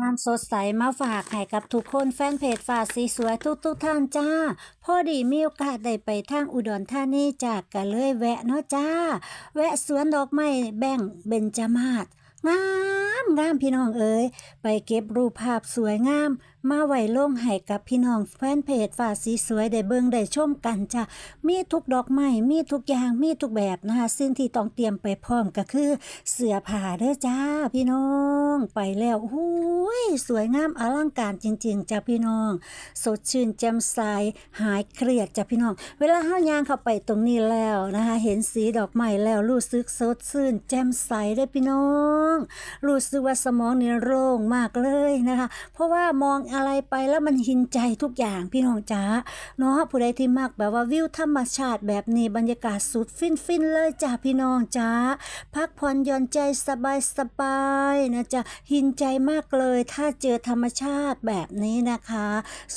ความสดใสมาฝากให้กับทุกคนแฟนเพจฝาสีสวยทุกทุกๆท่านจ้าพอดีมีโอกาสได้ไปทางอุดรธานีจากกันเลยแวะเนาะจ้า แวะสวนดอกไม้แบ่งเบญจมาศงามงามพี่น้องเอ๋ยไปเก็บรูปภาพสวยงามมาไว้ลงให้กับพี่น้องแฟนเพจฝาสีสวยได้เบิ่งได้ชมกันจ้ามีทุกดอกไม้มีทุกอย่างมีทุกแบบนะคะซึ่งที่ต้องเตรียมไปพร้อมก็คือเสื้อผ้าเด้อจ้าพี่น้องไปแล้วหูยสวยงามอลังการจริงๆจ้าพี่น้อง สดชื่นแจ่มใสหายเครียดจ้าพี่น้อง เวลาเฮายางเข้าไปตรงนี้แล้วนะคะเห็นสีดอกไม้แล้วรู้สึกสดชื่นแจ่มใสเด้พี่น้อง รู้สึกว่าสมองนี่โล่งมากเลยนะคะ เพราะว่ามองอะไรไปแล้วมันหินใจทุกอย่างพี่น้องจ้าเนาะผู้ใดที่มักแบบว่าวิวธรรมชาติแบบนี้บรรยากาศสุดฟินฟินๆเลยจ้าพี่น้องจ้าพักผ่อนหย่อนใจสบายสบายๆนะจ๊ะหินใจมากเลย ถ้าเจอธรรมชาติแบบนี้นะคะ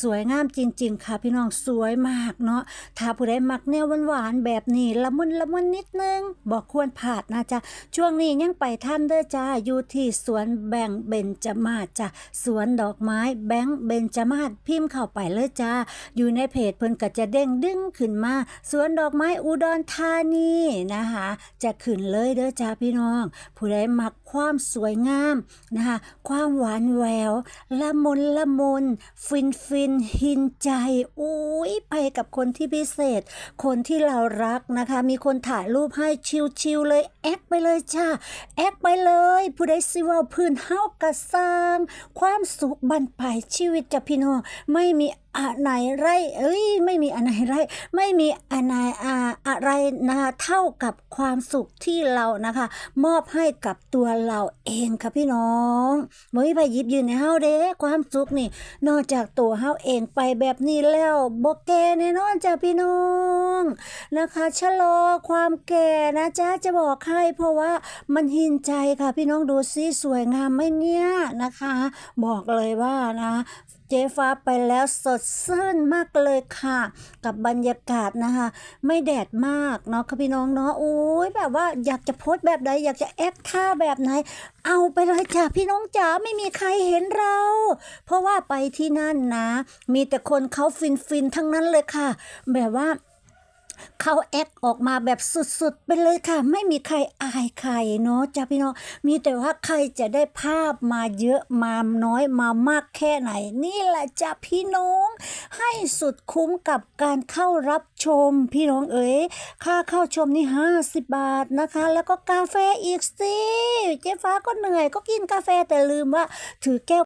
สวยงามจริง ๆ ค่ะพี่น้องสวยมากเนาะถ้าผู้ใดมักแนวหวานๆแบบนี้ละมุนละมุนนิดนึงบอกควรพลาดนะจ๊ะช่วงนี้ยังไปท่านเด้อจ้าอยู่ที่สวนแบ่งเบญจมาศจ้ะสวนดอกไม้แบงค์เบญจมาศพิมพ์เข้าไปเลยจ้า อยู่ในเพจเพิ่นก็จะเด้งดึงขึ้นมาสวนดอกไม้อุดรธานีนะคะจะขึ้นเลยเด้อจ้าพี่น้อง ผู้ใดมักความสวยงามนะคะความหวานแววละมุนละมุนฟินฟินหินใจอุ้ยไปกับคนที่พิเศษ คนที่เรารักนะคะ มีคนถ่ายรูปให้ชิวๆเลยแอคไปเลยจ้าแอคไปเลย ผู้ใดสิว่าพื้นเฮากระสร้างความสุขบันปลายชีวิตจ้ะพี่น้องไม่มี อะไรไรเอ้ย ไม่มีอะไรไร ไม่มีอะไรอาอะไรนะเท่ากับความสุขที่เรานะคะ มอบให้กับตัวเราเองค่ะพี่น้องบ่มีไปยิบยืนในเฮาเด้ความสุขนี่ นอกจากตัวเฮาเองไปแบบนี้แล้วบ่แกแน่นอนจ้ะพี่น้องนะคะชะลอความแก่นะจ๊ะจะบอกให้เพราะว่ามันหินใจค่ะพี่น้องดูสิสวยงามไหมเนี่ยนะคะ บอกเลยว่านะ จ๊ฟ้าไปแล้วสดชื่นมากเลยค่ะ กับบรรยากาศนะคะ ไม่แดดมากเนาะค่ะพี่น้องเนาะโอ้ยแบบว่าอยากจะโพสแบบไหนอยากจะแอคท่าแบบไหน เอาไปเลยจ้ะพี่น้องจ๋าไม่มีใครเห็นเรา เพราะว่าไปที่นั่นนะ มีแต่คนเขาฟินฟินๆทั้งนั้นเลยค่ะ แบบว่า เขาแอคออกมาแบบสุดๆ ไปเลยค่ะ ไม่มีใครอายใครเนาะจ้าพี่น้องมีแต่ว่าใครจะได้ภาพมาเยอะมาน้อยมามากแค่ไหน นี่แหละจ้าพี่น้อง ให้สุดคุ้มกับการเข้ารับชมพี่น้องเอ๋ยค่าเข้าชมนี่50 บาทนะคะ แล้วก็กาแฟอีกสิเจ๊ฟ้าก็เหนื่อยก็กินกาแฟแต่ลืมว่าถือแก้ว